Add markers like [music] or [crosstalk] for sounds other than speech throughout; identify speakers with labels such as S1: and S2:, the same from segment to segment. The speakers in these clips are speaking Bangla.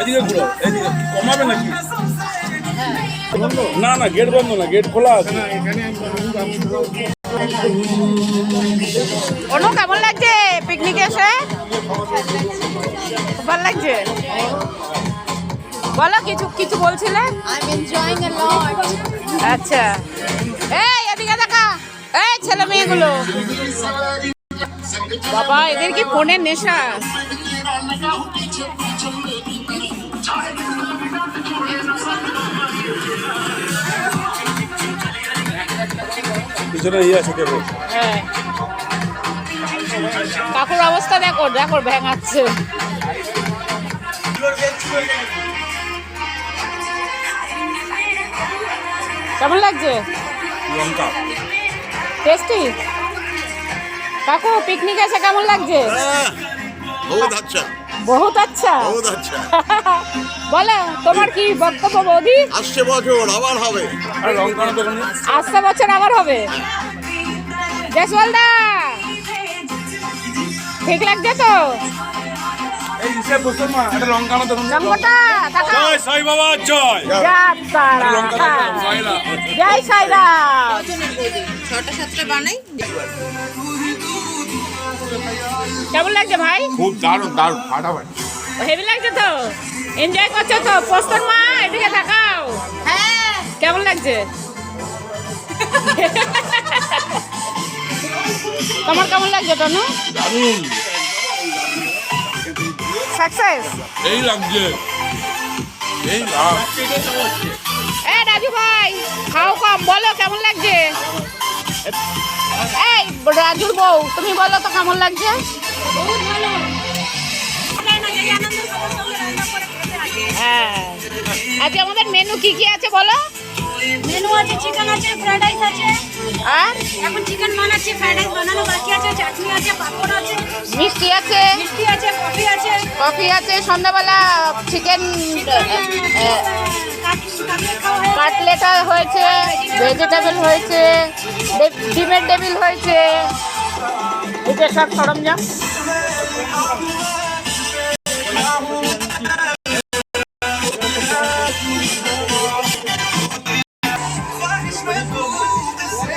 S1: এদিকে ঘুরো এদিকে। কমাবে নাকি? না না গেট বন্ধ না গেট খোলা আছে।
S2: অনু কেমন লাগছে পিকনিকে এসে? ভালো লাগছে? বলো কিছু কিছু বলছিলে?
S3: I'm enjoying a lot.
S2: আচ্ছা। এই এদিকে দেখা। এই ছেলে মেয়েগুলো। বাবা এদের কি ফোনের নেশা?
S1: পিছনে ইয়ে আছে
S2: হ্যাঁ। কাকুর অবস্থা দেখো দেখো ভেঙাচ্ছে। কেমন লাগছে? টেস্টি কাকু পিকনিক এসে কেমন লাগছে?
S4: হ্যাঁ, বহুত আচ্ছা।
S2: বহুত আচ্ছা।
S4: বহুত আচ্ছা। [laughs]
S2: বলো তোমার কি বক্তব্য বৌদি?
S4: আসছে বছর আবার হবে।
S2: আসতে বছর আবার হবে। জয়সওয়াল ঠিক লাগছে তো?
S1: জয় সাই বাবা জয়।
S2: জয়। তারা।
S1: লঙ্কা
S2: জয় সাইরাম
S3: ছটা সাতটা বানাই।
S2: কেমন লাগছে ভাই?
S1: খুব দারুণ দারুণ ফাটাফাটি।
S2: হেভি লাগছে তো? এনজয় করছ তো? পোস্তর মা এদিকে তাকাও।
S3: হ্যাঁ।
S2: কেমন লাগছে? তোমার কেমন লাগছে তনু
S1: দারুণ।
S2: সাকসেস
S1: এই লাগছে। এই
S2: এ রাজু ভাই খাও কম বলো কেমন লাগছে? এই রাজুর বউ তুমি বলো তো কেমন লাগছে?
S3: বহুত ভালো।
S2: আজকে আমাদের মেনু কি কি আছে বলো?
S5: মেনু আছে চিকেন আছে ফ্রাইড রাইস আছে।
S2: আর?
S5: এখন চিকেন বানাচ্ছি ফ্রাইড রাইস বানানো বাকি আছে চাটনি আছে পাঁপড় আছে।
S2: মিষ্টি আছে?
S5: মিষ্টি আছে কফি আছে।
S2: কফি আছে সন্ধ্যাবেলা চিকেন কাটলেট হয়েছে। ভেজিটেবল হয়েছে ডিমের টেবিল হয়েছে। এটা সব সরঞ্জাম?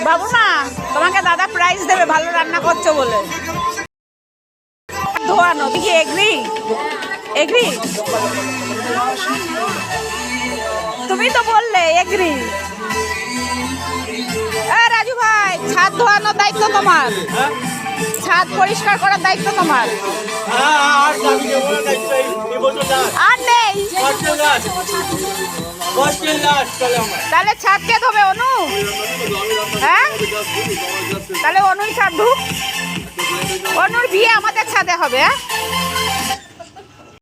S2: বাবু মা তোমাকে দাদা প্রাইজ দেবে ভালো রান্না করছ বলে। ধোয়ানো তুই কি এগ্রি? এগ্রি? তুমি তো বললে এগ্রি। এ রাজু ভাই ছাদ ধোয়ানোর দায়িত্ব তোমার। ছাদ পরিষ্কার করার দায়িত্ব তোমার। আর নেই। তাহলে ছাদ কে ধোবে, অনু। হ্যাঁ? তাহলে অনুই ছাদ ধুক। অনুর বিয়ে আমাদের ছাদে হবে হ্যাঁ?